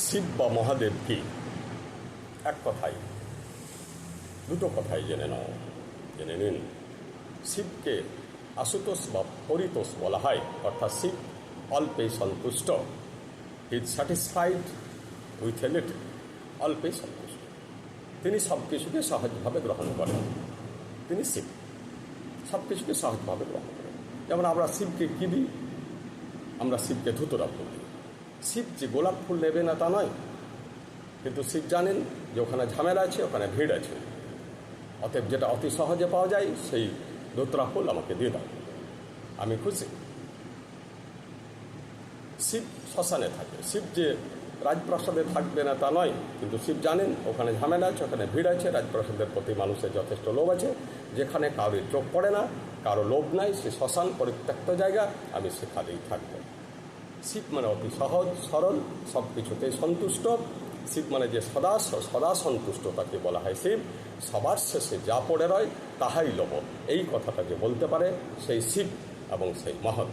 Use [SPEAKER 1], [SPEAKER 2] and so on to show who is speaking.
[SPEAKER 1] শিব বা মহাদেব কি? এক কথাই। দুটো কথাই জেনে নাও। জেনে নিন, শিবকে আশুতোষ বা পরিতোষ বলা হয়, অর্থাৎ শিব অল্পেই সন্তুষ্ট। Is satisfied with a little অল্পেই সন্তুষ্ট। তিনি সব কিছুকে সহজভাবে গ্রহণ করেন। তিনি শিব। সব কিছুকে সহজভাবে গ্রহণ করেন। যেমন আমরা শিবকে কী দিই? আমরা শিবকে ধুতরা ফুল দিই। শিব যে গোলাপ ফুল নেবে না তা নয়। কিন্তু শিব জানেন যে ওখানে ঝামেলা আছে, ওখানে ভিড় আছে। অতএব যেটা অতি সহজে পাওয়া যায়, সেই দোতরা ফুল আমাকে দিয়ে দাও। আমি খুশি। শিব শ্মশানে থাকে। শিব যে রাজপ্রাসাদে থাকবে না তা নয়, কিন্তু শিব জানেন ওখানে ঝামেলা আছে, ওখানে ভিড় আছে। রাজপ্রাসাদের প্রতি মানুষের যথেষ্ট লোভ আছে। যেখানে কারোর চোখ পড়ে না, কারও লোভ নাই। সে শ্মশান, পরিত্যক্ত জায়গা, আমি সেখানেই থাকব। শিব মানে অতি সহজ, সরল সব কিছুতে সন্তুষ্ট। শিব মানে যে সদা সদা সন্তুষ্ট তাকে বলা হয় শিব। সবার শেষে যা পড়ে রয়, তাহাই লব। এই কথাটা যে বলতে পারে, সেই শিব এবং সেই মহৎ।